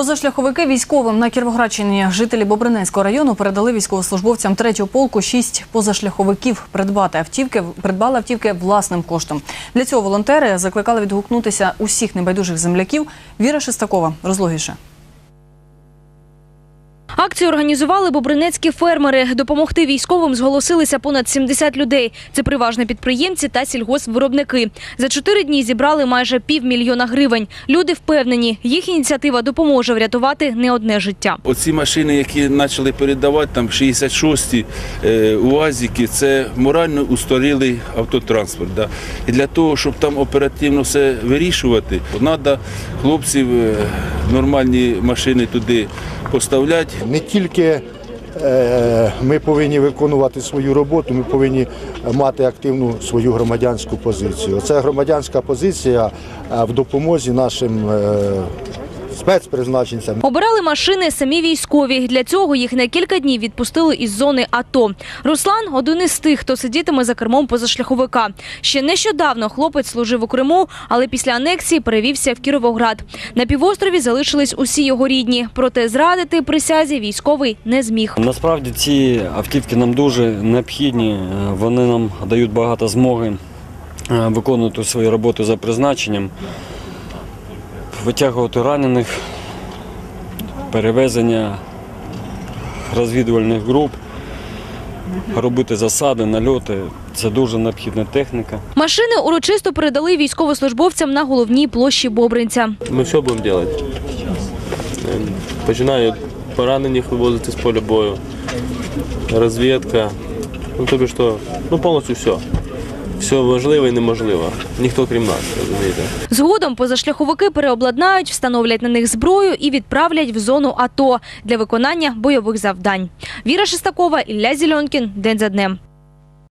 Позашляховики військовим на Кіровоградщині жителі Бобринецького району передали військовослужбовцям третього полку шість позашляховиків придбати автівки, придбали автівки власним коштом. Для цього волонтери закликали відгукнутися усіх небайдужих земляків. Віра Шестакова розлогіше. Акцію організували бобринецькі фермери. Допомогти військовим зголосилися понад 70 людей. Це переважно підприємці та сільгоспвиробники. За чотири дні зібрали майже півмільйона гривень. Люди впевнені, їх ініціатива допоможе врятувати не одне життя. Оці машини, які почали передавати, там 66-ті е, УАЗики, це морально устарілий автотранспорт. Да. І для того, щоб там оперативно все вирішувати, треба хлопців е, нормальні машини туди поставляти. Не тільки е, ми повинні виконувати свою роботу, ми повинні мати активну свою громадянську позицію. Це громадянська позиція в допомозі нашим е, спецпризначенцям. Обирали машини самі військові. Для цього їх на кілька днів відпустили із зони АТО. Руслан один із тих, хто сидітиме за кермом позашляховика. Ще нещодавно хлопець служив у Криму, але після анексії перевівся в Кіровоград. На півострові залишились усі його рідні. Проте зрадити присязі військовий не зміг. Насправді ці автівки нам дуже необхідні. Е, Вони нам дають багато змоги е, виконувати свою роботу за призначенням, витягувати ранених, перевезення розвідувальних груп, робити засади, нальоти. Це дуже необхідна техніка. Машини урочисто передали військовослужбовцям на головній площі Бобринця. Ми все будемо робити. Ем, Починаю поранених вивозити з поля бою, розвідка. Ну, тобі що, ну повністю все. Все важливе і неможливе. Ніхто крім нас, розумієте. Згодом позашляховики переобладнають, встановлять на них зброю і відправлять в зону АТО для виконання бойових завдань. Віра Шестакова, Ілля Зільонкін. День за днем.